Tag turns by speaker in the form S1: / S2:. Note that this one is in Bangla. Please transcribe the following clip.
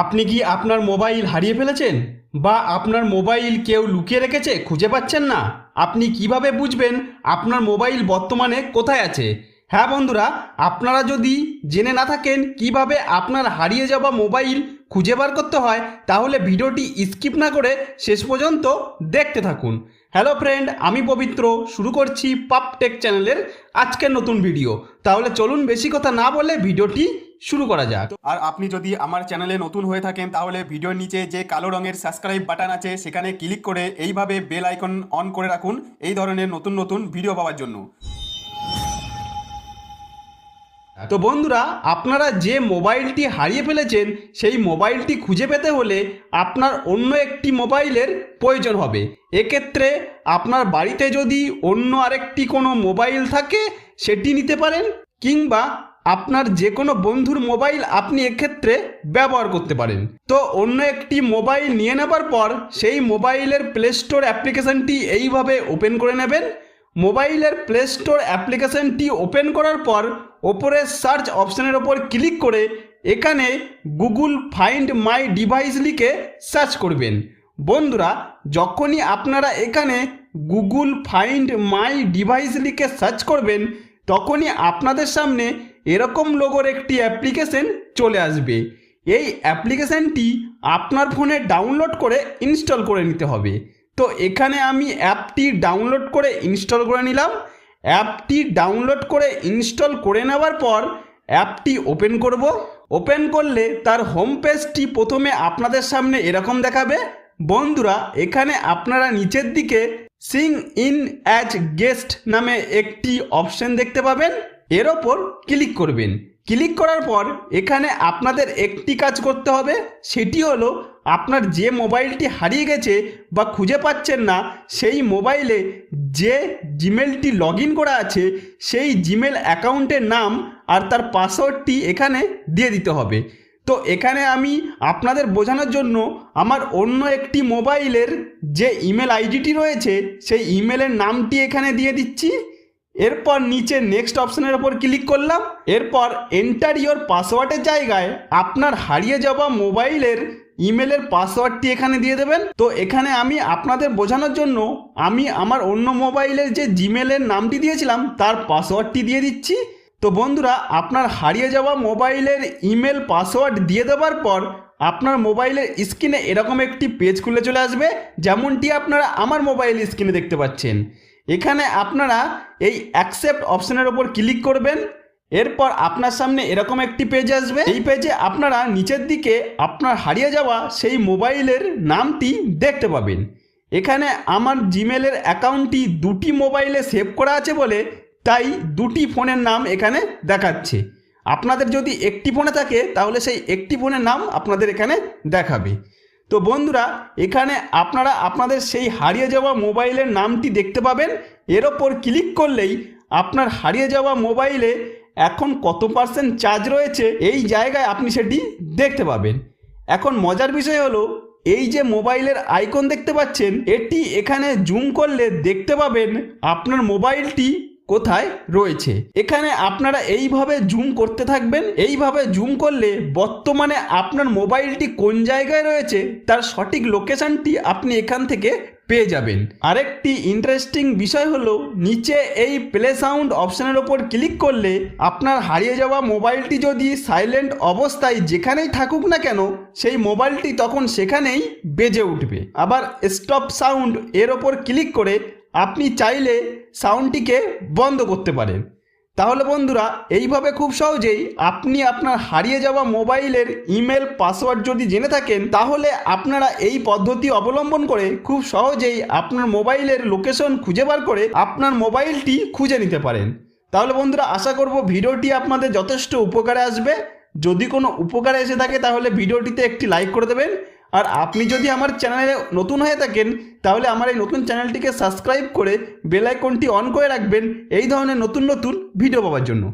S1: আপনি কি আপনার মোবাইল হারিয়ে ফেলেছেন? বা আপনার মোবাইল কেউ লুকিয়ে রেখেছে, খুঁজে পাচ্ছেন না? আপনি কীভাবে বুঝবেন আপনার মোবাইল বর্তমানে কোথায় আছে? হ্যাঁ বন্ধুরা, আপনারা যদি জেনে না থাকেন কীভাবে আপনার হারিয়ে যাওয়া মোবাইল খুঁজে বার করতে হয়, তাহলে ভিডিওটি স্কিপ না করে শেষ পর্যন্ত দেখতে থাকুন। হ্যালো ফ্রেন্ড আমি পবিত্র। শুরু করছি পাপটেক চ্যানেলের আজকের নতুন ভিডিও তাহলে চলুন বেশি কথা না বলে ভিডিওটি শুরু করা যাক।
S2: আর আপনি যদি আমার চ্যানেলে নতুন হয়ে থাকেন, তাহলে ভিডিওর নিচে যে কালো রঙের সাবস্ক্রাইব বাটন আছে, সেখানে ক্লিক করে এইভাবে বেল আইকন অন করে রাখুন, এই ধরনের নতুন নতুন ভিডিও পাওয়ার জন্য।
S1: তো বন্ধুরা আপনারা যে মোবাইলটি হারিয়ে ফেলেছেন সেই মোবাইলটি খুঁজে পেতে হলে আপনার অন্য একটি মোবাইলের প্রয়োজন হবে। এক্ষেত্রে আপনার বাড়িতে যদি অন্য আরেকটি কোনো মোবাইল থাকে সেটি নিতে পারেন কিংবা আপনার যে কোনো বন্ধুর মোবাইল আপনি এক্ষেত্রে ব্যবহার করতে পারেন। তো অন্য একটি মোবাইল নিয়ে নেবার পর সেই মোবাইলের প্লে স্টোর অ্যাপ্লিকেশনটি এইভাবে ওপেন করে নেবেন। মোবাইলের প্লে স্টোর অ্যাপ্লিকেশনটি ওপেন করার পর ওপরে সার্চ অপশানের ওপর ক্লিক করে এখানে গুগল ফাইন্ড মাই ডিভাইস লিখে সার্চ করবেন। বন্ধুরা, যখনই আপনারা এখানে গুগল ফাইন্ড মাই ডিভাইস লিখে সার্চ করবেন, তখনই আপনাদের সামনে এরকম লোগোর একটি অ্যাপ্লিকেশন চলে আসবে। এই অ্যাপ্লিকেশনটি আপনার ফোনে ডাউনলোড করে ইনস্টল করে নিতে হবে। তো এখানে আমি অ্যাপটি ডাউনলোড করে ইনস্টল করে নিলাম। অ্যাপটি ডাউনলোড করে ইনস্টল করে নেওয়ার পর অ্যাপটি ওপেন করব। ওপেন করলে তার হোম পেজটি প্রথমে আপনাদের সামনে এরকম দেখাবে। বন্ধুরা, এখানে আপনারা নিচের দিকে সিং ইন অ্যাজ গেস্ট নামে একটি অপশন দেখতে পাবেন। এর ওপর ক্লিক করবেন। ক্লিক করার পর এখানে আপনাদের একটি কাজ করতে হবে, সেটি হলো আপনার যে মোবাইলটি হারিয়ে গেছে বা খুঁজে পাচ্ছেন না, সেই মোবাইলে যে জিমেলটি লগ করা আছে, সেই জিমেল অ্যাকাউন্টের নাম আর তার পাসওয়ার্ডটি এখানে দিয়ে দিতে হবে। তো এখানে আমি আপনাদের বোঝানোর জন্য আমার অন্য একটি মোবাইলের যে ইমেল আইডিটি রয়েছে, সেই ইমেলের নামটি এখানে দিয়ে দিচ্ছি। এরপর নিচে নেক্সট অপশনের ওপর ক্লিক করলাম। এরপর এন্টার ইয়োর পাসওয়ার্ডের জায়গায় আপনার হারিয়ে যাওয়া মোবাইলের ইমেলের পাসওয়ার্ডটি এখানে দিয়ে দেবেন। তো এখানে আমি আপনাদের বোঝানোর জন্য আমি আমার অন্য মোবাইলের যে জিমেলের নামটি দিয়েছিলাম, তার পাসওয়ার্ডটি দিয়ে দিচ্ছি। তো বন্ধুরা, আপনার হারিয়ে যাওয়া মোবাইলের ইমেল পাসওয়ার্ড দিয়ে দেওয়ার পর আপনার মোবাইলের স্ক্রিনে এরকম একটি পেজ খুলে চলে আসবে, যেমনটি আপনারা আমার মোবাইল স্ক্রিনে দেখতে পাচ্ছেন। এখানে আপনারা এই অ্যাকসেপ্ট অপশনের ওপর ক্লিক করবেন, এরপর আপনার সামনে এরকম একটি পেজ আসবে। এই পেজে আপনারা নিচের দিকে আপনার হারিয়ে যাওয়া সেই মোবাইলের নামটি দেখতে পাবেন। এখানে আমার জিমেলের অ্যাকাউন্টটি দুটি মোবাইলে সেভ করা আছে বলে তাই দুটি ফোনের নাম এখানে দেখাচ্ছে। আপনাদের যদি একটি ফোনে থাকে, তাহলে সেই একটি ফোনের নাম আপনাদের এখানে দেখাবে। তো বন্ধুরা, এখানে আপনারা আপনাদের সেই হারিয়ে যাওয়া মোবাইলের নামটি দেখতে পাবেন। এর ওপর ক্লিক করলেই আপনার হারিয়ে যাওয়া মোবাইলে এখন কত পার্সেন্ট চার্জ রয়েছে এই জায়গায় আপনি সেটি দেখতে পাবেন। এখন মজার বিষয় হলো, এই যে মোবাইলের আইকন দেখতে পাচ্ছেন, এটি এখানে জুম করলে দেখতে পাবেন আপনার মোবাইলটি কোথায় রয়েছে? এখানে আপনারা এইভাবে জুম করতে থাকবেন, এইভাবে জুম করলে বর্তমানে আপনার মোবাইলটি কোন জায়গায় রয়েছে, তার সঠিক লোকেশনটি আপনি এখান থেকে পেয়ে যাবেন। আরেকটি ইন্টারেস্টিং বিষয় হলো, নিচে এই প্লে সাউন্ড অপশনের ওপর ক্লিক করলে আপনার হারিয়ে যাওয়া মোবাইলটি যদি সাইলেন্ট অবস্থায় যেখানেই থাকুক না কেন, সেই মোবাইলটি তখন সেখানেই বেজে উঠবে। আবার স্টপ সাউন্ড এর ওপর ক্লিক করে আপনি চাইলে সাউন্ডটিকে বন্ধ করতে পারেন। তাহলে বন্ধুরা, এইভাবে খুব সহজেই আপনি আপনার হারিয়ে যাওয়া মোবাইলের ইমেল পাসওয়ার্ড যদি জেনে থাকেন, তাহলে আপনারা এই পদ্ধতি অবলম্বন করে খুব সহজেই আপনার মোবাইলের লোকেশন খুঁজে বার করে আপনার মোবাইলটি খুঁজে নিতে পারেন। তাহলে বন্ধুরা, আশা করব ভিডিওটি আপনাদের যথেষ্ট উপকারে আসবে। যদি কোনো উপকারে এসে থাকে, তাহলে ভিডিওটিতে একটি লাইক করে দেবেন। আর আপনি যদি আমার চ্যানেলে নতুন হয়ে থাকেন, তাহলে আমার এই নতুন চ্যানেলটিকে সাবস্ক্রাইব করে বেল আইকনটি অন করে রাখবেন, এই ধরনের নতুন নতুন ভিডিও পাওয়ার জন্য।